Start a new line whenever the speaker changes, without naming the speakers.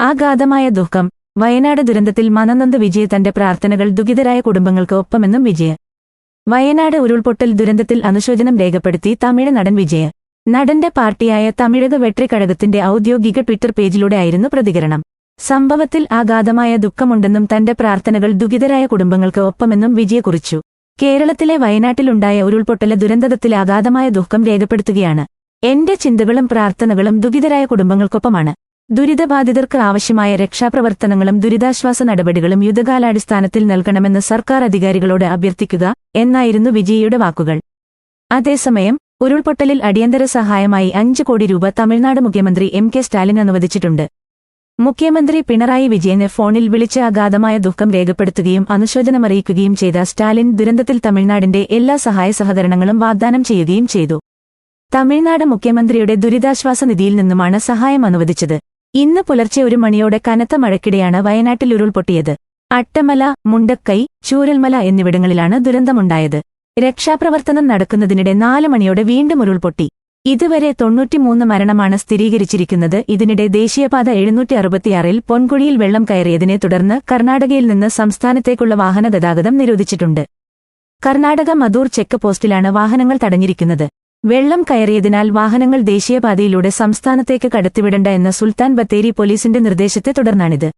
ആഘാതമായ ദുഃഖം. വയനാട് ദുരന്തത്തിൽ മനനന്ദ വിജയ് തന്റെ പ്രാർത്ഥനകൾ ദുഃഖിതരായ കുടുംബങ്ങൾക്ക് ഒപ്പമെന്നും വിജയ. വയനാട് ഉരുൾപൊട്ടൽ ദുരന്തത്തിൽ അനുശോചനം രേഖപ്പെടുത്തി തമിഴ് നടൻ വിജയ. നടന്റെ പാർട്ടിയായ തമിഴക വെട്ടിക്കഴകത്തിന്റെ ഔദ്യോഗിക ട്വിറ്റർ പേജിലൂടെ ആയിരുന്നു പ്രതികരണം. സംഭവത്തിൽ ആഘാതമായ ദുഃഖമുണ്ടെന്നും തന്റെ പ്രാർത്ഥനകൾ ദുഃഖിതരായ കുടുംബങ്ങൾക്ക് ഒപ്പമെന്നും വിജയ കുറിച്ചു. കേരളത്തിലെ വയനാട്ടിലുണ്ടായ ഉരുൾപൊട്ടല ദുരന്തത്തിൽ അഗാധമായ ദുഃഖം രേഖപ്പെടുത്തുകയാണ്. എന്റെ ചിന്തകളും പ്രാർത്ഥനകളും ദുഃഖിതരായ കുടുംബങ്ങൾക്കൊപ്പമാണ്. ദുരിതബാധിതർക്ക് ആവശ്യമായ രക്ഷാപ്രവർത്തനങ്ങളും ദുരിതാശ്വാസ നടപടികളും യുദ്ധകാലാടിസ്ഥാനത്തിൽ നൽകണമെന്ന് സർക്കാർ അധികാരികളോട് അഭ്യർത്ഥിക്കുക എന്നായിരുന്നു വിജയിയുടെ വാക്കുകൾ. അതേസമയം ഉരുൾപൊട്ടലിൽ അടിയന്തര സഹായമായി അഞ്ച് കോടി രൂപ തമിഴ്നാട് മുഖ്യമന്ത്രി എം കെ സ്റ്റാലിൻ അനുവദിച്ചിട്ടുണ്ട്. മുഖ്യമന്ത്രി പിണറായി വിജയനെ ഫോണിൽ വിളിച്ച് അഗാധമായ ദുഃഖം രേഖപ്പെടുത്തുകയും അനുശോചനമറിയിക്കുകയും ചെയ്ത സ്റ്റാലിൻ ദുരന്തത്തിൽ തമിഴ്നാടിന്റെ എല്ലാ സഹായ സഹകരണങ്ങളും വാഗ്ദാനം ചെയ്യുകയും ചെയ്തു. തമിഴ്നാട് മുഖ്യമന്ത്രിയുടെ ദുരിതാശ്വാസ നിധിയിൽ നിന്നുമാണ് സഹായം അനുവദിച്ചത്. ഇന്ന് പുലർച്ചെ ഒരു മണിയോടെ കനത്ത മഴയ്ക്കിടെയാണ് വയനാട്ടിൽ ഉരുൾപൊട്ടിയത് അട്ടമല മുണ്ടക്കൈ ചൂരൽമല എന്നിവിടങ്ങളിലാണ് ദുരന്തമുണ്ടായത്. രക്ഷാപ്രവർത്തനം നടക്കുന്നതിനിടെ നാല് മണിയോടെ വീണ്ടും ഉരുൾപൊട്ടി ഇതുവരെ തൊണ്ണൂറ്റിമൂന്ന് മരണമാണ് സ്ഥിരീകരിച്ചിരിക്കുന്നത്. ഇതിനിടെ ദേശീയപാത എഴുന്നൂറ്റി അറുപത്തിയാറിൽ പൊൻകുഴിയിൽ വെള്ളം കയറിയതിനെ തുടർന്ന് കർണാടകയിൽ നിന്ന് സംസ്ഥാനത്തേക്കുള്ള വാഹന ഗതാഗതം നിരോധിച്ചിട്ടുണ്ട്. കർണാടക മധൂർ ചെക്ക് പോസ്റ്റിലാണ് വാഹനങ്ങൾ തടഞ്ഞിരിക്കുന്നത്. വെള്ളം കയറിയതിനാൽ വാഹനങ്ങൾ ദേശീയപാതയിലൂടെ സംസ്ഥാനത്തേക്ക് കടത്തിവിടണ്ട എന്ന സുൽത്താൻ ബത്തേരി പോലീസിന്റെ നിർദ്ദേശത്തെ തുടർന്നാണിത്.